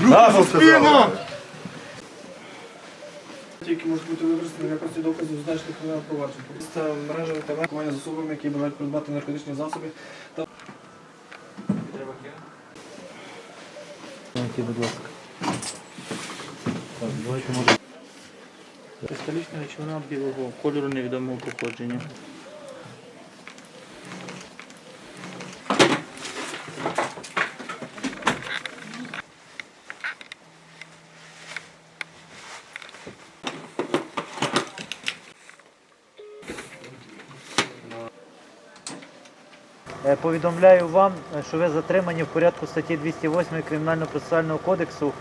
Нашу спину! Які можуть бути використані в якості доказів значних кримінальних проваджень. Та мережа інтернет, комання з особами, які бажають придбати наркотичні засоби та Кристалічна речовина білого кольору невідомого походження. Повідомляю вам, е, що ви затримані в порядку статті 208 Кримінально-процесуального кодексу.